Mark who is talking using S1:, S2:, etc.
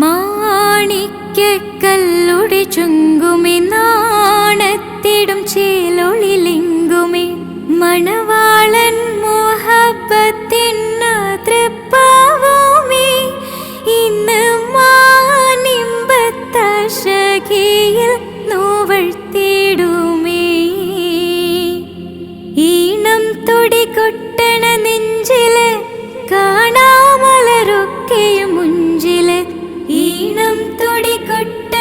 S1: മാണിക്കല്ലുടെ ചുങ്കുമി നാണത്തിടും ചേലൊളിലിങ്കുമി. മണവാളൻ മോഹബത്തിന്ന തൃപ്പാവുമി ഇന്ന് മാനിമ്പത്തശകിയിൽ கட்டு